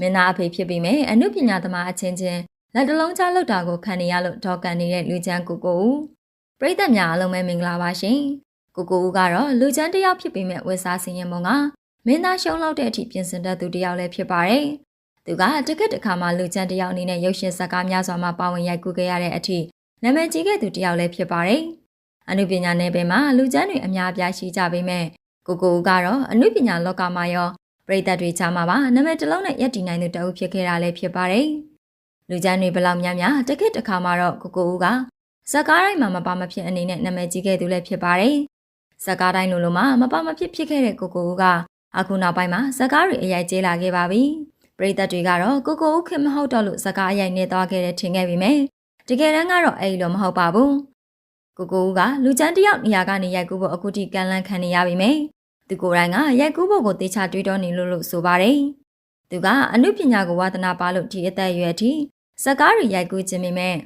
မင်းသားအဖေဖြစ်ပြီးမဲ့အမှုပညာသမားအချင်းချင်းလက်တလုံးချလောက်တာကိုခံနေရလို့ဒေါကန်နေတဲ့လူချမ်းကိုကိုဦးပရိသတ်များအားလုံးပဲမင်္ဂလာပါရှင်ကိုကိုဦးကတော့လူချမ်းတစ်ယောက်ဖြစ်ပြီးမဲ့ဝက်စားစင်ရင်မုံကမင်းသားရှုံးလောက်တဲ့အထိပြင်ဆင်တတ်သူတစ်ယောက်လည်းဖြစ်ပါတယ်သူကတကက်တစ်ခါမှလူချမ်းတစ်ယောက်အနေနဲ့ရုပ်ရှင်ဇာတ်ကားများစွာမှာပါဝင်ရိုက်ကူးခဲ့ရတဲ့အထိနာမည်ကြီးခဲ့သူတစ်ယောက်လည်းဖြစ်ပါတယ်အမှုပညာနယ်ပယ်မှာလူချမ်းတွေအများအပြားရှိကြပေမဲ့ကိုကိုဦးကတော့အမှုပညာလောကမှာရော ပရိသတ်တွေချာမှာပါနာမည်တစ်လုံးနဲ့ယက်တည်နိုင်သူတအုပ်ဖြစ်ခဲ့တာလည်းဖြစ်ပါတယ်။လူချမ်းတွေဘလောက်များများတစ်ခေတ်တစ်ခါမှာတော့ကိုကိုဦးကဇက်ကားတိုင်းမှာမပါမဖြစ်အနေနဲ့နာမည်ကြီးခဲ့သူလည်းဖြစ်ပါတယ်။ဇက်ကားတိုင်းလိုလိုမှမပါမဖြစ်ဖြစ်ခဲ့တဲ့ကိုကိုဦးကအခုနောက်ပိုင်းမှာဇက်ကားတွေအရိုက်ကျေးလာခဲ့ပါပြီ။ပရိသတ်တွေကတော့ကိုကိုဦးခင်မဟုတ်တော့လို့ဇက်ကားအရိုက်နေသွားခဲ့တဲ့ထင်ခဲ့ပြီမယ်။တကယ်တမ်းကတော့အဲ့လိုမဟုတ်ပါဘူး။ကိုကိုဦးကလူချမ်းတယောက်နေရာကနေရိုက်ကူးဖို့အခုထိကန်လန့်ခံနေရပြီမယ်။ သူကိုယ်တိုင်ကရိုက်ကူးဖို့ကိုတေချာတွေးတောနေလို့လို့ဆိုပါတယ်။သူကအမှုပညာကိုဝါသနာပါလို့ဒီအသက်အရွယ်ထိဇက်ကားတွေရိုက်ကူးခြင်းပေမဲ့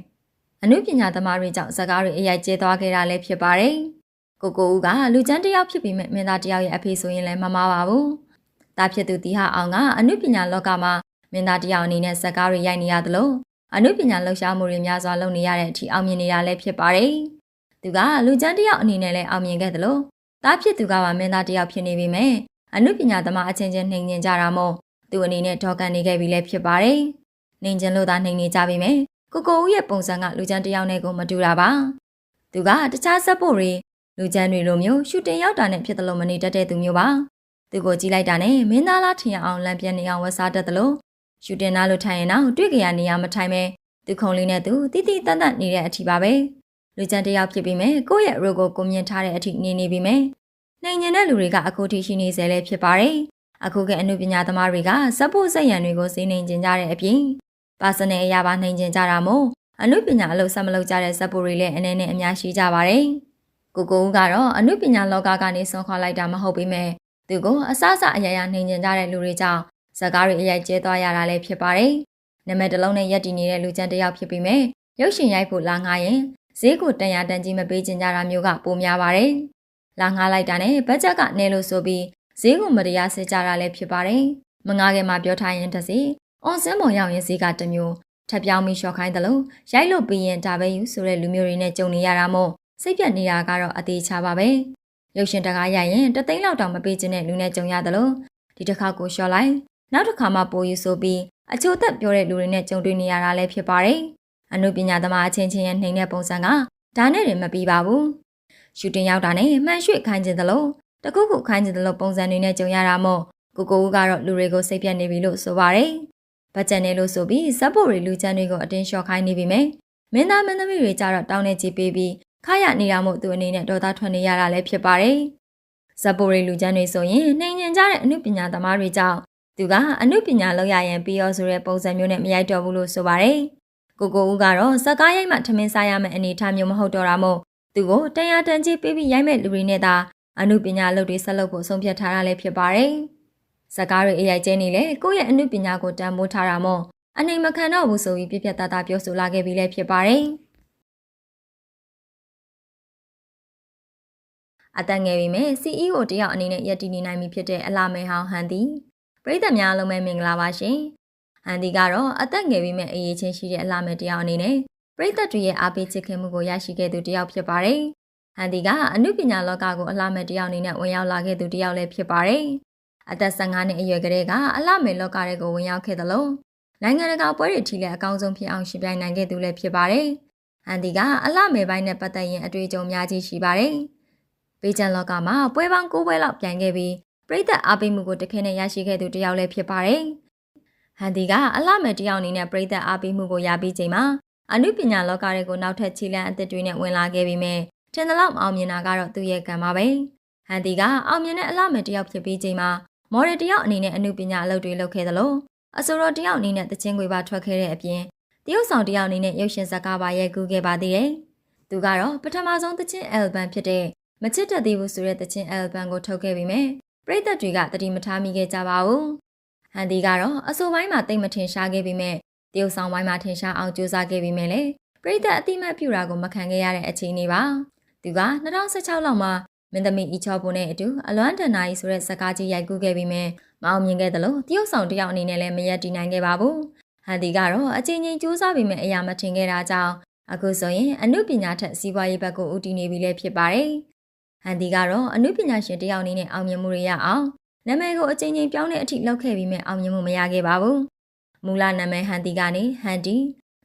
အမှုပညာသမားတွေကြောင့်ဇက်ကားတွေအရိုက်ကျဲသွားခဲ့တာလည်းဖြစ်ပါတယ်။ကိုကိုဦးကလူချမ်းတယောက်ဖြစ်ပြီးမင်းသားတယောက်ရဲ့အဖေဆိုရင်လည်းမမှားပါဘူး။တာဖြစ်သူတီဟာအောင်ကအမှုပညာလောကမှာမင်းသားတယောက်အနေနဲ့ဇက်ကားတွေရိုက်နေရသလိုအမှုပညာလှူရှားမှုတွေများစွာလုပ်နေရတဲ့အထိအောင်မြင်နေတာလည်းဖြစ်ပါတယ်။သူကလူချမ်းတယောက်အနေနဲ့လည်းအောင်မြင်ခဲ့သလို တာဖြစ်သူကပါမင်းသားတယောက်ဖြစ်နေပြီမဲ့အမှုပညာသမားအချင်းချင်းနှိမ်ညင်ကြတာမို့သူအနေနဲ့ထောက်ကန်နေခဲ့ပြီလည်းဖြစ်ပါတယ်။နှိမ်ကျင်လို့သာနှိမ်နေကြပြီမဲ့ကိုကိုဦးရဲ့ပုံစံကလူချမ်းတယောက်နဲ့ကိုမတူတာပါ။သူကတခြားဇက်ဖို့တွေလူချမ်းတွေလိုမျိုးရှူတင်ရောက်တာနဲ့ဖြစ်တယ်လို့မနေတတ်တဲ့သူမျိုးပါ။သူကိုကြည့်လိုက်တာနဲ့မင်းသားလားထင်အောင်လမ်းပြန်နေအောင်ဝက်စားတတ်တယ်လို့ရှူတင်နာလို့ထိုင်ရင်တော့တွေ့ကြရနေရမထိုင်မဲသူခုံလေးနဲ့သူတိတိတတ်တတ်နေတဲ့အထီပါပဲ။ လူချမ်းတယောက်ဖြစ်ပြီးမဲ့ကိုယ့်ရဲ့ရိုကိုကိုမြင်ထားတဲ့အထိနေနေပြီမဲ့နှိမ်ညင်တဲ့လူတွေကအခုထိရှိနေစေလဲဖြစ်ပါတယ်။အခုကအမှုပညာသမားတွေကစပ်ဖို့စက်ရံတွေကိုစီးနှိမ်ကျင်ကြတဲ့အပြင်ပါစနယ်အရာပါနှိမ်ကျင်ကြတာမို့အမှုပညာအလုပ်ဆက်မလုပ်ကြတဲ့စပ်ဖို့တွေလည်းအနေနဲ့အများရှိကြပါတယ်။ကိုကိုဦးကတော့အမှုပညာလောကကနေဆွန်ခွာလိုက်တာမဟုတ်ပေမဲ့သူကိုအစအစအရာရာနှိမ်ကျင်ကြတဲ့လူတွေကြောင့်ဇက်ကားတွေအရိုက်ကျဲသွားရတာလည်းဖြစ်ပါတယ်။နံပါတ်တစ်လုံးနဲ့ရက်တည်နေတဲ့လူချမ်းတစ်ယောက်ဖြစ်ပြီးမဲ့ရုပ်ရှင်ရိုက်ဖို့လာငှားရင် ဈေးကိုတန်ရာတန်ကြီးမပေးချင်ကြတာမျိုးကပိုများပါတယ်။လာငှားလိုက်တာနဲ့ဘတ်ဂျက်ကနဲလို့ဆိုပြီးဈေးကိုမတရားစစ်ကြတာလည်းဖြစ်ပါတယ်။မငှားခင်မှာပြောထားရင်တစ်စီအွန်စင်းပေါ်ရောက်ရင်ဈေးကတစ်မျိုးထပ်ပြောင်းပြီးရှော့ခိုင်းတယ်လို့ရိုက်လို့ပြီးရင်ဒါပဲယူဆိုတဲ့လူမျိုးတွေနဲ့ကြုံနေရတာမို့စိတ်ပြတ်နေတာကတော့အသေးချပါပဲ။ရုပ်ရှင်တကားရိုက်ရင်တသိန်းလောက်တောင်မပေးချင်တဲ့လူနဲ့ကြုံရတယ်လို့ဒီတစ်ခါကိုရှော့လိုက်နောက်တစ်ခါမှပိုယူဆိုပြီးအချို့သက်ပြောတဲ့လူတွေနဲ့ကြုံတွေ့နေရတာလည်းဖြစ်ပါတယ်။ အနုပညာသမားအချင်းချင်းရဲ့နှိမ်တဲ့ပုံစံကဒါနဲ့တည်းမပြီးပါဘူး။ရှူတင်ရောက်တာနဲ့မှန်ရွှေ့ခိုင်းခြင်းသလိုတခုခုခိုင်းခြင်းသလိုပုံစံတွေနဲ့ကြုံရတာမို့ကိုကိုဦးကတော့လူတွေကိုစိတ်ပြတ်နေပြီလို့ဆိုပါတယ်။ဘတ်ဂျက်နဲ့လို့ဆိုပြီးဇက်ပိုတွေလူချမ်းတွေကိုအတင်းလျှော့ခိုင်းနေပြီမယ်။မင်းသားမင်းသမီးတွေကြတော့တောင်းနေကြည့်ပေးပြီးခါရနေတာမို့သူအနေနဲ့ဒေါသထွက်နေရတာလည်းဖြစ်ပါတယ်။ဇက်ပိုတွေလူချမ်းတွေဆိုရင်နှိမ်ညင်ကြတဲ့အမှုပညာသမားတွေကြောင့်သူကအမှုပညာလောက်ရရင်ပြီးရောဆိုတဲ့ပုံစံမျိုးနဲ့မရိုက်တော့ဘူးလို့ဆိုပါတယ်။ ကိုကိုဦးကတော့ဇက်ကားရိုက်မှထမင်းစားရမယ့်အနေအထားမျိုးမဟုတ်တော့တာမို့သူကိုတန်ရာတန်ကြီးပေးပြီးရိုက်မဲ့လူတွေနဲ့သာအမှုပညာလုပ်တွေဆက်လုပ်ဖို့ဆုံးဖြတ်ထားတာလည်းဖြစ်ပါတယ်။ဇက်ကားတွေအရိုက်ကျင်းနေလေကိုယ့်ရဲ့အမှုပညာကိုတန်ဖိုးထားတာမို့အနေမခံတော့ဘူးဆိုပြီးပြပြတသားပြောဆိုလာခဲ့ပြီးလည်းဖြစ်ပါတယ်။အတန်ငယ်ပြီမဲ့ CEO တယောက်အနေနဲ့ရည်တည်နေနိုင်ပြီဖြစ်တဲ့အလာမဲဟောင်းဟန်သည်ပရိသတ်များလုံးပဲမင်္ဂလာပါရှင်။ ဟန်ဒီကတော့အသက်ငယ်ပြီးမဲ့အရေးချင်းရှိတဲ့အလားမဲ့တယောက်အနေနဲ့ပရိသတ်တွေရဲ့အားပေးချစ်ခင်မှုကိုရရှိခဲ့သူတယောက်ဖြစ်ပါတယ်။ဟန်ဒီကအမှုပညာလောကကိုအလားမဲ့တယောက်အနေနဲ့ဝင်ရောက်လာခဲ့သူတယောက်လည်းဖြစ်ပါတယ်။အသက်15နှစ်အရွယ်ကလေးကအလားမဲ့လောကတွေကိုဝင်ရောက်ခဲ့သလိုနိုင်ငံတကာပွဲတွေထိလည်းအကောင်းဆုံးဖြစ်အောင်ရှင်ပြိုင်နိုင်ခဲ့သူလည်းဖြစ်ပါတယ်။ဟန်ဒီကအလားမဲ့ပိုင်းနဲ့ပတ်သက်ရင်အတွေ့အကြုံများကြီးရှိပါတယ်။ပေချန်လောကမှာပွဲပေါင်း9ပွဲလောက်ပြိုင်ခဲ့ပြီးပရိသတ်အားပေးမှုကိုတခဲနဲ့ရရှိခဲ့သူတယောက်လည်းဖြစ်ပါတယ်။ ဟန်ဒီကအလှမဲ့တယောက်အနေနဲ့ပရိသတ်အားပေးမှုကိုရပြီးချိန်မှာအနုပညာလောကတွေကိုနောက်ထပ်ခြေလှမ်းအသစ်တွေနဲ့ဝင်လာခဲ့ပြီးမြဲထင်သလောက်အောင်မြင်တာကတော့သူ့ရဲ့ကံပါပဲ။ဟန်ဒီကအောင်မြင်တဲ့အလှမဲ့တယောက်ဖြစ်ပြီးချိန်မှာမော်ဒယ်တယောက်အနေနဲ့အနုပညာအလုပ်တွေလုပ်ခဲ့သလိုအဆိုတော်တယောက်အနေနဲ့တချင်းခွေပါထွက်ခဲ့တဲ့အပြင်တရုတ်ဆောင်တယောက်အနေနဲ့ရုပ်ရှင်ဇာတ်ကားပါရိုက်ကူးခဲ့ပါသေးတယ်။သူကတော့ပထမဆုံးတချင်းအယ်ဘမ်ဖြစ်တဲ့မချစ်တတ်သေးဘူးဆိုတဲ့တချင်းအယ်ဘမ်ကိုထုတ်ခဲ့ပြီးမြဲပရိသတ်တွေကတတိမထားမိခဲ့ကြပါဘူး။ ဟန်ဒီကတော့အဆိုပိုင်းမှာတိတ်မထင်ရှားခဲ့ပြီးမြဲတရုတ်ဆောင်ပိုင်းမှာထင်ရှားအောင်ကြိုးစားခဲ့ပြီးမြဲလေပရိသတ်အတိမတ်ပြူတာကိုမခံခဲ့ရတဲ့အခြေအနေပါ။သူက2016လောက်မှာမင်းသမီးအီချော်ပုံနဲ့အတူအလွမ်းတန်နာရီဆိုတဲ့ဇာကားကြီးရိုက်ကူးခဲ့ပြီးမြဲမအောင်မြင်ခဲ့သလိုတရုတ်ဆောင်တယောက်အနေနဲ့လည်းမရက်တည်နိုင်ခဲ့ပါဘူးဟန်ဒီကတော့အချင်းချင်းစူးစမ်းပြီးမဲ့အရာမထင်ခဲ့တာကြောင့်အခုဆိုရင်အမှုပညာထက်စီးပွားရေးဘက်ကိုဦးတည်နေပြီလည်းဖြစ်ပါတယ်ဟန်ဒီကတော့အမှုပညာရှင်တယောက်အနေနဲ့အောင်မြင်မှုတွေရအောင် နာမည်ကိုအချင်းချင်းပြောင်းတဲ့အထိလောက်ခဲ့ပြီးမဲ့အောင်မြင်မှုမရခဲ့ပါဘူးမူလနာမည်ဟန်ဒီကနေဟန်ဒီ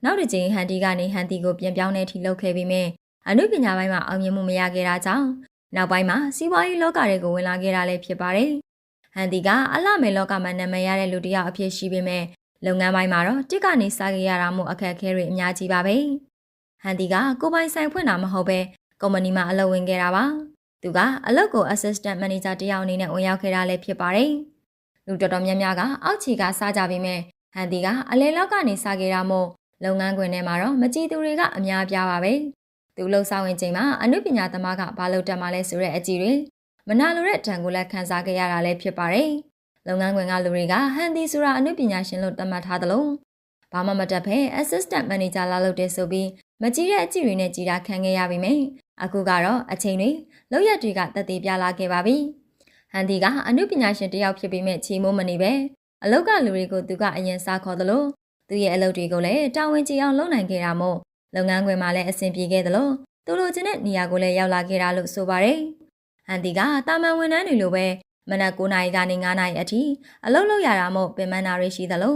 နောက်တစ်ချိန်ဟန်ဒီကနေဟန်ဒီကိုပြန်ပြောင်းတဲ့အထိလောက်ခဲ့ပြီးမဲ့အမှုပညာပိုင်းမှာအောင်မြင်မှုမရခဲ့တာကြောင့်နောက်ပိုင်းမှာစီးပွားရေးလောကတွေကိုဝင်လာခဲ့တာလည်းဖြစ်ပါတယ်။ဟန်ဒီကအလှမယ်လောကမှာနာမည်ရတဲ့လူတစ်ယောက်အဖြစ်ရှိပေမဲ့လုပ်ငန်းပိုင်းမှာတော့တစ်ကနေစားခဲ့ရတာမို့အခက်အခဲတွေအများကြီးပါပဲ။ဟန်ဒီကကိုပိုင်ဆိုင်ဖွင့်တာမဟုတ်ပဲကုမ္ပဏီမှာအလုပ်ဝင်ခဲ့တာပါ။ သူကအလုပ်ကို assistant manager တယောက်အနေနဲ့ဝင်ရောက်ခဲ့တာလည်းဖြစ်ပါတယ်။လူတော်တော်များများကအောက်ခြေကစားကြပေမဲ့ဟန်ဒီကအလဲလောက်ကနေစားခဲ့တာမို့လုပ်ငန်းခွင်ထဲမှာတော့မကြည်သူတွေကအများပြားပါပဲ။သူလှုပ်ဆောင်ဝင်ချိန်မှာအနုပညာသမားကဘာလို့တက်မှလဲဆိုတဲ့အကြည့်တွေမနာလိုတဲ့တံကိုလည်းခန်းစားခဲ့ရတာလည်းဖြစ်ပါတယ်။လုပ်ငန်းခွင်ကလူတွေကဟန်ဒီဆိုတာအနုပညာရှင်လို့သတ်မှတ်ထားသလိုဘာမှမတက်ဖဲ assistant manager လာလုပ်တယ်ဆိုပြီးမကြည့်တဲ့အကြည့်တွေနဲ့ကြည်တာခံခဲ့ရပြီမယ်။အခုကတော့အချိန်တွေ လောက်ရက်တွေကတည်တည်ပြလာခဲ့ပါပြီ။ဟန်ဒီကအနုပညာရှင်တယောက်ဖြစ်ပြီးမဲ့ချီမိုးမနေပဲအလောက်ကလူတွေကိုသူကအရင်စားခေါ်သလိုသူရဲ့အလုပ်တွေကိုလည်းတာဝန်ကျအောင်လုပ်နိုင်ခဲ့တာမို့လုပ်ငန်းခွင်မှာလည်းအဆင်ပြေခဲ့သလိုသူလိုချင်တဲ့နေရာကိုလည်းရောက်လာခဲ့တာလို့ဆိုပါတယ်။ဟန်တီကတာမန်ဝန်ထမ်းတွေလိုပဲမနက်9နာရီကနေ9နာရီအထိအလုပ်လုပ်ရတာမို့ပင်ပန်းတာတွေရှိသလို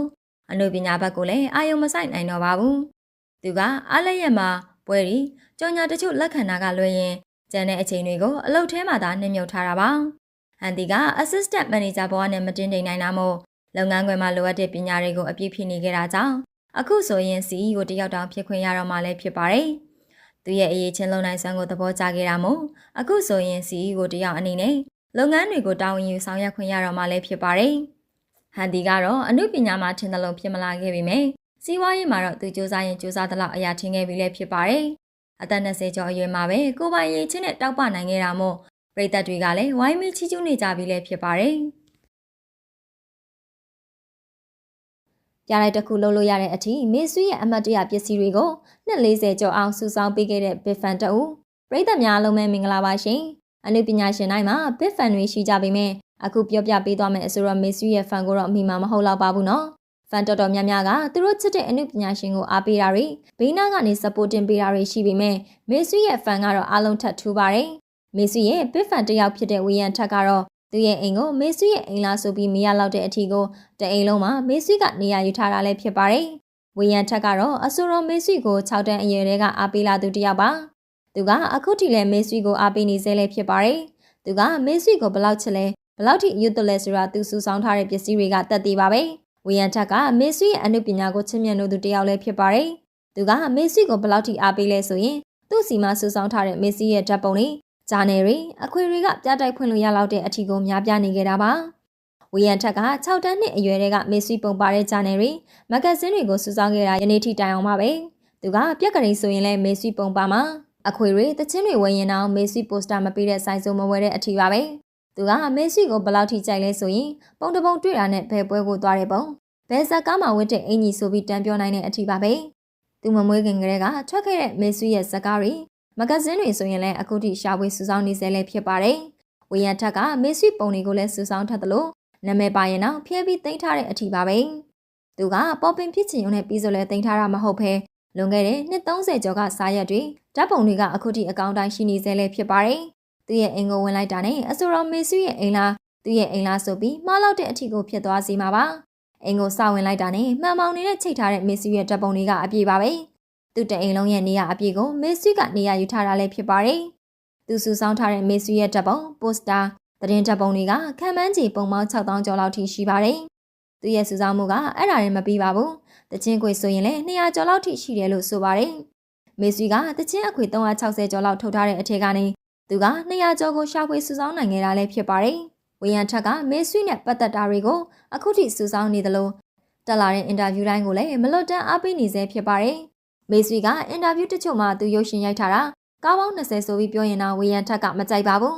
အနုပညာဘက်ကိုလည်းအာယုံမဆိုင်နိုင်တော့ပါဘူး။သူကအားလည်းရမှာပွဲရီကြော်ညာတချို့လက်ခံတာကလွှဲရင် ကျန်တဲ့အချိန်တွေကိုအလုပ်ထဲမှာသာနှိမ့်မြုပ်ထားတာပါ။ဟန်တီက assistant manager ဘဝနဲ့မတင်တိန်နိုင်တာမို့လုပ်ငန်းခွင်မှာလိုအပ်တဲ့ပညာတွေကိုအပြည့်ဖြည့်နေခဲ့တာကြောင့်အခုဆိုရင် CEO တယောက်တောင်ဖြစ်ခွင့်ရတော့မှလည်းဖြစ်ပါတယ်။သူရဲ့အရေးချင်းလုံနိုင်စွမ်းကိုသဘောကျခဲ့တာမို့အခုဆိုရင် CEO တယောက်အနေနဲ့လုပ်ငန်းတွေကိုတာဝန်ယူဆောင်ရွက်ခွင့်ရတော့မှလည်းဖြစ်ပါတယ်။ဟန်ဒီကတော့အမှုပညာမှာထင်သလုံးဖြစ်မလာခဲ့ပေမဲ့စီးပွားရေးမှာတော့သူစူးစမ်းရင်စူးစမ်းသလောက်အရာထင်ခဲ့ပြီလည်းဖြစ်ပါတယ်။ အသက်20ကျော်အရွယ်မှာပဲကိုပိုင်ရေးချင်းနဲ့တောက်ပနိုင်ခဲ့တာမို့ပြည်သက်တွေကလည်းဝိုင်းမီချီးကျူးနေကြပြီလည်းဖြစ်ပါတယ်။ပြလိုက်တစ်ခုလုပ်လို့ရတဲ့အထိမေဆွေရဲ့အမတ်တရပစ္စည်းတွေကိုနှစ်40ကျော်အောင်စုဆောင်းပေးခဲ့တဲ့ Big Fan တအူပရိသတ်များလုံးမဲ့မင်္ဂလာပါရှင်။အနုပညာရှင်တိုင်းမှာ Big Fan တွေရှိကြပေမဲ့အခုပြောပြပေးသွားမယ့်အဆိုတော့မေဆွေရဲ့ fan ကိုတော့အမိမမဟုတ်တော့ပါဘူးနော်။ fan တော်တော်များများကသူတို့ချစ်တဲ့အနုပညာရှင်ကိုအားပေးတာတွေဘေးနားကနေ supporting ပေးတာတွေရှိပေမဲ့မေဆွေရဲ့ fan ကတော့အားလုံးထပ်ထူပါတယ်။မေဆွေရဲ့ Big Fan တယောက်ဖြစ်တဲ့ဝီယန်ထက်ကတော့သူရဲ့အိမ်ကိုမေဆွေရဲ့အိမ်လာဆိုပြီးမေးရလောက်တဲ့အထီကိုတအိမ်လုံးမှာမေဆွေကနေရာယူထားတာလည်းဖြစ်ပါတယ်။ဝေယံထက်ကတော့အဆိုတော်မေဆွေကို6တန်းအရွယ်တည်းကအားပေးလာသူတစ်ယောက်ပါ။သူကအခုထိလည်းမေဆွေကိုအားပေးနေစေလည်းဖြစ်ပါတယ်။သူကမေဆွေကိုဘလောက်ချစ်လဲဘလောက်ထိအယွတ်တလဲဆိုတာသူစုဆောင်းထားတဲ့ပစ္စည်းတွေကတတ်သေးပါပဲ။ ဝေယံထက်ကမေဆွေရဲ့အမှုပညာကိုချစ်မြတ်လို့သူတစ်ယောက်လည်းဖြစ်ပါတယ်။သူကမေဆွေကိုဘလောက်ထိအားပေးလဲဆိုရင်သူ့စီမှာစုဆောင်းထားတဲ့မေဆွေရဲ့ဓာတ်ပုံတွေဂျာနယ်တွေအခွေတွေကပြတိုက်ဖွင့်လို့ရလောက်တဲ့အထီကိုများပြနေကြတာပါဝီယန်ထက်က6တန်းနှစ်အရွယ်တွေကမေဆွီပုံပါတဲ့ဂျာနယ်တွေမဂ္ဂဇင်းတွေကိုစုဆောင်းခဲ့တာယနေ့ထိတိုင်အောင်ပါပဲသူကပြက်ကလေးဆိုရင်လည်းမေဆွီပုံပါမှာအခွေတွေတချင်းတွေဝယ်ရင်တော့မေဆွီပိုစတာမပေးတဲ့ဆိုင်စုံမဝယ်တဲ့အထီပါပဲ သူကမေဆွီကိုဘယ်လောက်ထိကြိုက်လဲဆိုရင်ပုံတပုံတွေ့တာနဲ့ဘယ်ပွဲကိုသွားတဲ့ပုံဘယ်ဇက်ကားမှာဝတ်တဲ့အင်ကြီးဆိုပြီးတန်းပြောနိုင်တဲ့အထီပါပဲသူမမွေးခင်ကလေးကထွက်ခဲ့တဲ့မေဆွီရဲ့ဇက်ကားတွေမဂဇင်းတွေဆိုရင်လည်းအခုထိရှာဖွေစုဆောင်းနေစေလဲဖြစ်ပါတယ်။ဝေယံထက်ကမေဆွီပုံတွေကိုလည်းစုဆောင်းထပ်သလိုနာမည်ပါရင်တော့ဖျဲပြီးတင်ထားတဲ့အထီပါပဲ။သူကပေါ်ပင်ဖြစ်ချင်ုံနဲ့ပြီးဆိုလဲတင်ထားတာမဟုတ်ဘဲလွန်ခဲ့တဲ့နှစ်30ကျော်ကစာရက်တွေဓာတ်ပုံတွေကအခုထိအကောင့်တိုင်းရှိနေစေလဲဖြစ်ပါတယ်။ သူရဲ့အိမ်ကိုဝင်လိုက်တာနဲ့အဆိုတော်မေဆွီရဲ့အိမ်လားသူရဲ့အိမ်လားဆိုပြီးမှားလောက်တဲ့အထီကိုဖြစ်သွားစီမှာပါ။အိမ်ကိုစဝင်လိုက်တာနဲ့မှန်မောင်နေတဲ့ချိတ်ထားတဲ့မေဆွီရဲ့ဓာတ်ပုံတွေကအပြည့်ပါပဲ။သူတအိမ်လုံးရဲ့နေရာအပြည့်ကိုမေဆွီကနေရာယူထားတာလည်းဖြစ်ပါတယ်။သူစုဆောင်းထားတဲ့မေဆွီရဲ့ဓာတ်ပုံပိုစတာသတင်းဓာတ်ပုံတွေကခံမှန်းချေပုံပေါင်း6000ကျော်လောက်ထိရှိပါတယ်။သူရဲ့စုဆောင်းမှုကအဲ့ဒါရင်မပြီးပါဘူး။တချင်းခွေဆိုရင်လည်း200ကျော်လောက်ထိရှိတယ်လို့ဆိုပါတယ်။မေဆွီကတချင်းအခွေ360ကျော်လောက်ထုတ်ထားတဲ့အထက်ကနေ သူက200ကျော်ကိုရှာဖွေစုဆောင်းနိုင်ခဲ့တာလည်းဖြစ်ပါတယ်။ဝေယံထက်ကမေဆွီနဲ့ပတ်သက်တာတွေကိုအခုထိစုဆောင်းနေသလိုတက်လာတဲ့အင်တာဗျူးတိုင်းကိုလည်းမလွတ်တမ်းအားပေးနေစေဖြစ်ပါတယ်။မေဆွီကအင်တာဗျူးတချို့မှာသူရုပ်ရှင်ရိုက်ထားတာကားပေါင်း20ဆိုပြီးပြောရင်တော့ဝေယံထက်ကမကြိုက်ပါဘူး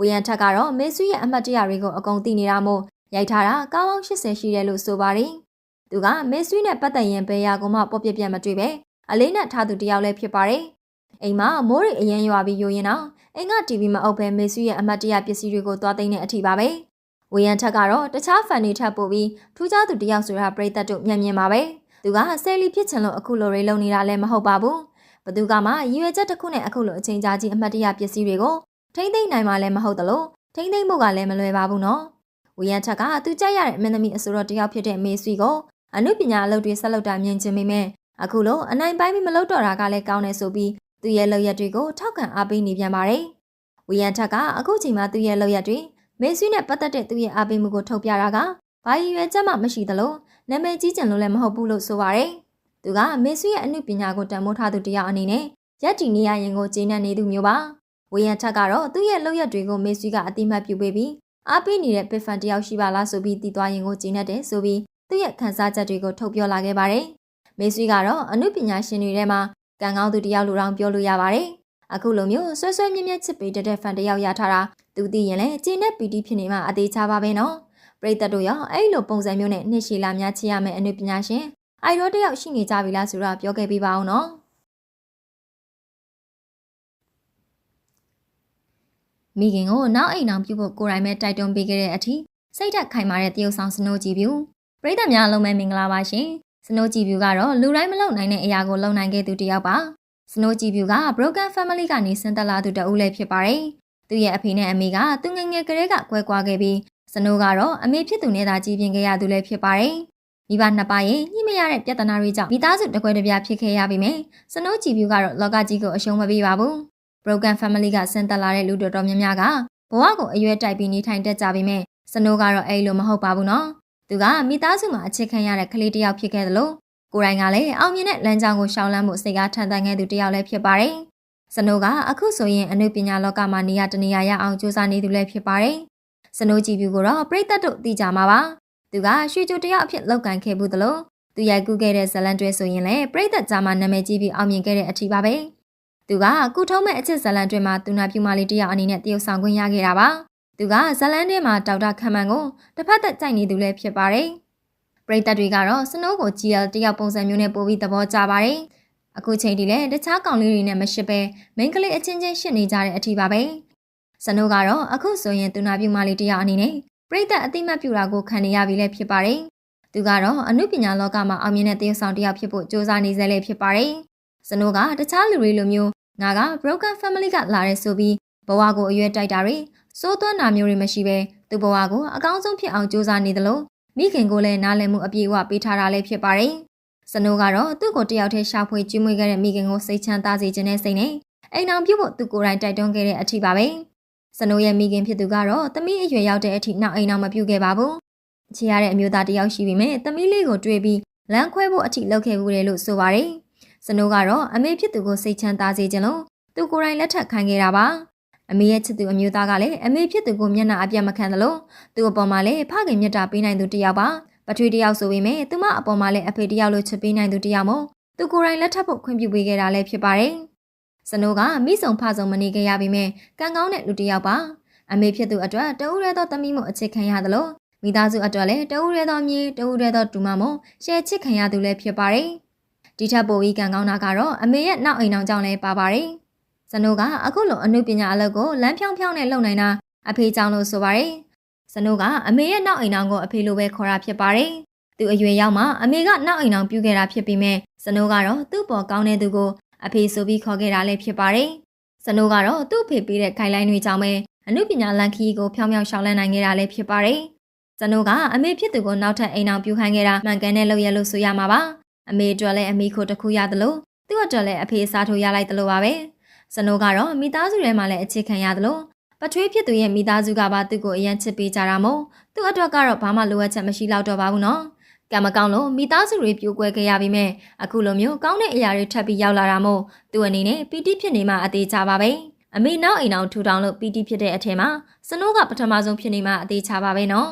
ဝေယံထက်ကတော့မေဆွီရဲ့အမှတ်တရတွေကိုအကုန်သိနေတာမို့ရိုက်ထားတာကားပေါင်း80ရှိတယ်လို့ဆိုပါတယ်သူကမေဆွီနဲ့ပတ်သက်ရင်ဘယ်ရာကိုမှပေါ့ပြပြမတွေ့ပဲအလေးနဲ့ထားသူတယောက်လည်းဖြစ်ပါတယ်အိမ်မှာမိုးရိအရင်ရွာပြီးယိုရင်တော့ အိမ်က TV မအုပ်ပဲမေဆွီရဲ့အမှတ်တရပစ္စည်းတွေကိုသွားသိမ်းတဲ့အထိပါပဲဝဝေယံထက်ကတော့တခြားဖန်တွေထပ်ပို့ပြီးထူးခြားသူတယောက်ဆိုတာပြိသက်တို့မျက်မြင်ပါပဲသူကဆယ်လီဖြစ်ချင်လို့အခုလိုတွေလုံနေတာလည်းမဟုတ်ပါဘူးဘသူကမှရည်ရွယ်ချက်တစ်ခုနဲ့အခုလိုအချိန်ကြာကြီးအမှတ်တရပစ္စည်းတွေကိုထိမ့်သိမ့်နိုင်မှလည်းမဟုတ်သလိုထိမ့်သိမ့်ဖို့ကလည်းမလွယ်ပါဘူးနော်ဝေယံထက်ကသူကြိုက်ရတဲ့မင်းသမီးအစိုးရတယောက်ဖြစ်တဲ့မေဆွီကိုအမှုပညာအလုပ်တွေဆက်လုပ်တာမြင်ချင်ပေမဲ့အခုလိုအနိုင်ပိုင်းပြီးမလုပ်တော့တာကလည်းကောင်းတယ်ဆိုပြီး သူ့ရဲ့လုပ်ရက်တွေကိုထောက်ခံအားပေးနေပြန်ပါတယ်ဝေယံထက်ကအခုချိန်မှာသူ့ရဲ့လုပ်ရက်တွေမေဆွီနဲ့ပတ်သက်တဲ့သူ့ရဲ့အားပေးမှုကိုထုတ်ပြတာကဘာရည်ရွယ်ချက်မှမရှိသလိုနာမည်ကြီးကျင်လို့လည်းမဟုတ်ဘူးလို့ဆိုပါတယ်။သူကမေဆွေရဲ့အမှုပညာကိုတန်ဖိုးထားသူတယောက်အနေနဲ့ရက်တီနေရရင်ကိုကျေနပ်နေသူမျိုးပါ။ဝေယံထက်ကတော့သူ့ရဲ့လုပ်ရက်တွေကိုမေဆွေကအတိမတ်ပြုပေးပြီးအားပေးနေတဲ့ပစ်ဖန်တယောက်ရှိပါလားဆိုပြီးတည်သွားရင်ကိုကျေနပ်တယ်ဆိုပြီးသူ့ရဲ့ခန်းစားချက်တွေကိုထုတ်ပြောလာခဲ့ပါတယ်။မေဆွေကတော့အမှုပညာရှင်တွေထဲမှာ ကံကောင်းသူတယောက်လိုတောင်ပြောလို့ရပါတယ်။အခုလိုမျိုးဆွဲဆွဲမြဲမြဲချစ်ပေးတဲ့ဖန်တယောက်ရထားတာသူသိရင်လည်းကျေနပ်ပီတိဖြစ်နေမှအသေးချပါပဲနော်။ပရိသတ်တို့ရောအဲ့လိုပုံစံမျိုးနဲ့နှစ်ရှည်လာများချစ်ရမယ့်အနုပညာရှင်အိုင်ရောတယောက်ရှိနေကြပြီလားဆိုတော့ပြောခဲ့ပေးပါအောင်နော်မိခင်ကိုနောက်အိမ်အောင်ပြုဖို့ကိုယ်တိုင်ပဲတိုက်တွန်းပေးခဲ့တဲ့အထိစိတ်ဓာတ်ခိုင်မာတဲ့တရုတ်ဆောင်စနိုးကြည့်ပြူပရိသတ်များလုံးမဲ့မင်္ဂလာပါရှင် စနိုးကြည့်ပြူကတော့လူတိုင်းမလုံနိုင်တဲ့အရာကိုလုံနိုင်ခဲ့သူတစ်ယောက်ပါစနိုးကြည့်ပြူက Broken Family ကနေဆင်းသက်လာသူတဦးလည်းဖြစ်ပါတယ်သူရဲ့အဖေနဲ့အမေကသူငယ်ငယ်ကလေးကကွဲကွာခဲ့ပြီးစနိုးကတော့အမေဖြစ်သူနဲ့သာကြီးပြင်းခဲ့ရသူလည်းဖြစ်ပါတယ်။မိဘနှစ်ပါးရဲ့ညှိမရတဲ့ပြဿနာတွေကြောင့်မိသားစုတကွဲတပြားဖြစ်ခဲ့ရပြီမယ်။စနိုးကြည်ပြူကတော့လောကကြီးကိုအရှုံးမပေးပါဘူး။ Broken Family ကဆင်းသက်လာတဲ့လူတော်တော်များများကဘဝကိုအရွယ်တိုက်ပြီးနေထိုင်တတ်ကြပြီမယ်။စနိုးကတော့အဲ့လိုမဟုတ်ပါဘူးနော်။ သူကမိသားစုမှာအချစ်ခံရတဲ့ကလေးတစ်ယောက်ဖြစ်ခဲ့တယ်လို့ကိုယ်တိုင်ကလည်းအောင်မြင်တဲ့လမ်းကြောင်းကိုရှောင်လန်းမှုစိတ်ကားထန်တန်ခဲ့သူတစ်ယောက်လည်းဖြစ်ပါတယ်။စနိုးကအခုဆိုရင်အနုပညာလောကမှာနေရတနေရရအောင်ကြိုးစားနေသူလည်းဖြစ်ပါတယ်။စနိုးကြည့်ပြူကိုတော့ပရိသတ်တို့သိကြမှာပါသူကရွှေချိုတယောက်အဖြစ်လောက်ကန်ခဲ့ဘူးသလိုသူရိုက်ကူးခဲ့တဲ့ဇလန်တွဲဆိုရင်လည်းပရိသတ်ကြားမှာနာမည်ကြီးပြီးအောင်မြင်ခဲ့တဲ့အထီးပါပဲသူကကုထုံးမဲ့အချစ်ဇလန်တွဲမှာသူနာပြူမလေးတယောက်အနေနဲ့တရုတ်ဆောင်ခွင့်ရခဲ့တာပါ သူကဇလန်ထဲမှာဒေါက်တာခမန်ကိုတစ်ဖက်သက်ကြိုက်နေသူလည်းဖြစ်ပါတယ်ပရိသတ်တွေကတော့စနိုးကို GL တယောက်ပုံစံမျိုးနဲ့ပို့ပြီးသဘောကျပါတယ်အခုချိန်ဒီလည်းတခြားကောင်လေးတွေနဲ့မရှစ်ပဲမိန်းကလေးအချင်းချင်းရှစ်နေကြတဲ့အထီးပါပဲဇနိုးကတော့အခုဆိုရင်သူနာပြူမလေးတယောက်အနေနဲ့ပြိသက်အတိမတ်ပြူတာကိုခံနေရပြီလည်းဖြစ်ပါတယ်။သူကတော့အမှုပညာလောကမှာအောင်မြင်တဲ့တရုပ်ဆောင်တယောက်ဖြစ်ဖို့ကြိုးစားနေစေလည်းဖြစ်ပါတယ်။ဇနိုးကတခြားလူတွေလိုမျိုးငါက broken family ကလာရဲဆိုပြီးဘဝကိုအရွယ်တိုက်တာတွေ စိုးသွမ်းတာမျိုးတွေမရှိဘဲသူ့ဘဝကိုအကောင်းဆုံးဖြစ်အောင်ကြိုးစားနေသလိုမိခင်ကိုလည်းနားလည်မှုအပြည့်အဝပေးထားတာလည်းဖြစ်ပါတယ်။ဇနိုးကတော့သူ့ကိုတယောက်တည်းရှာဖွေကျွေးမွေးခဲ့တဲ့မိခင်ကိုစိတ်ချမ်းသာစေခြင်းနဲ့စိတ်နဲ့အိမ်အောင်ပြုဖို့သူကိုယ်တိုင်တိုက်တွန်းခဲ့တဲ့အထီးပါပဲ။စနိုးရဲ့မိခင်ဖြစ်သူကတော့သမီးအရွယ်ရောက်တဲ့အထိနောက်အိမ်အောင်မပြုတ်ခဲ့ပါဘူး။ချီရတဲ့အမျိုးသားတယောက်ရှိပြီမဲ့သမီးလေးကိုတွေ့ပြီးလမ်းခွဲဖို့အထိလုပ်ခဲ့ဘူးတယ်လို့ဆိုပါတယ်။စနိုးကတော့အမေဖြစ်သူကိုစိတ်ချမ်းသာစေခြင်းလို့သူကိုယ်တိုင်လက်ထပ်ခိုင်းခဲ့တာပါ။ အမေရဲ့ချစ်သူအမျိုးသားကလည်းအမေဖြစ်သူကိုမျက်နှာအပြတ်မခံသလိုသူ့အပေါ်မှာလည်းဖခင်မြတ်တာပေးနိုင်သူတယောက်ပါ။ပထွေးတယောက်ဆိုပေမဲ့သူမအပေါ်မှာလည်းအဖေတယောက်လိုချစ်ပေးနိုင်သူတယောက်မို့သူကိုယ်တိုင်လက်ထပ်ဖို့ခွင့်ပြုပေးခဲ့တာလည်းဖြစ်ပါတယ်။စနိုးကမိဆုံဖဆုံမနေခဲ့ရပေမဲ့ကံကောင်းတဲ့လူတစ်ယောက်ပါအမေဖြစ်သူအတွက်တဦးရဲသောသမီးမို့အချစ်ခံရသလိုမိသားစုအတွက်လည်းတဦးရဲသောမြေတဦးရဲသောတူမမို့ရှယ်ချစ်ခံရသူလည်းဖြစ်ပါတယ်ဒီထက်ပိုပြီးကံကောင်းတာကတော့အမေရဲ့နောက်အိမ်အောင်ကြောင့်လည်းပါပါတယ် စနိုးကအခုလိုအမှုပညာအလုပ်ကိုလမ်းဖြောင်းဖြောင်းနဲ့လုပ်နိုင်တာအဖေကြောင့်လို့ဆိုပါတယ်စနိုးကအမေရဲ့နောက်အိမ်အောင်ကိုအဖေလိုပဲခေါ်တာဖြစ်ပါတယ်သူအရွယ်ရောက်မှအမေကနောက်အိမ်အောင်ပြုခဲ့တာဖြစ်ပြီးမဲ့စနိုးကတော့သူ့ပေါ်ကောင်းတဲ့သူကိုအဖေဆိုပြီးခေါ်ခဲ့တာလည်းဖြစ်ပါတယ်။စနိုးကတော့သူ့အဖေပေးတဲ့ခိုင်လိုင်းတွေကြောင့်ပဲအမှုပညာလန်ခီကိုဖြောင်းဖြောင်းရှောင်လန်းနိုင်ခဲ့တာလည်းဖြစ်ပါတယ်။စနိုးကအမေဖြစ်သူကိုနောက်ထပ်အိမ်အောင်ပြုခိုင်းခဲ့တာမှန်ကန်တဲ့လုပ်ရလို့ဆိုရမှာပါ။အမေအတွက်လည်းအမေခိုတစ်ခုရသလိုသူ့အတွက်လည်းအဖေစားထိုးရလိုက်သလိုပါပဲ။ စနိုးကတော့မိသားစုထဲမှာလည်းအခြေခံရသလိုပထွေးဖြစ်သူရဲ့မိသားစုကပါသူ့ကိုအရန်ချစ်ပေးကြတာမို့သူ့အတွက်ကတော့ဘာမှလိုအပ်ချက်မရှိတော့တော့ပါဘူးနော်။ကံမကောင်းလို့မိသားစုတွေပြိုကွဲခဲ့ရပြီးမဲ့အခုလိုမျိုးကောင်းတဲ့အရာတွေထပ်ပြီးရောက်လာတာမို့သူ့အနေနဲ့ပီတိဖြစ်နေမှအသေးချပါပဲအမေနောက်အိမ်အောင်ထူထောင်လို့ပီတိဖြစ်တဲ့အထက်မှာစနိုးကပထမဆုံးဖြစ်နေမှအသေးချပါပဲနော်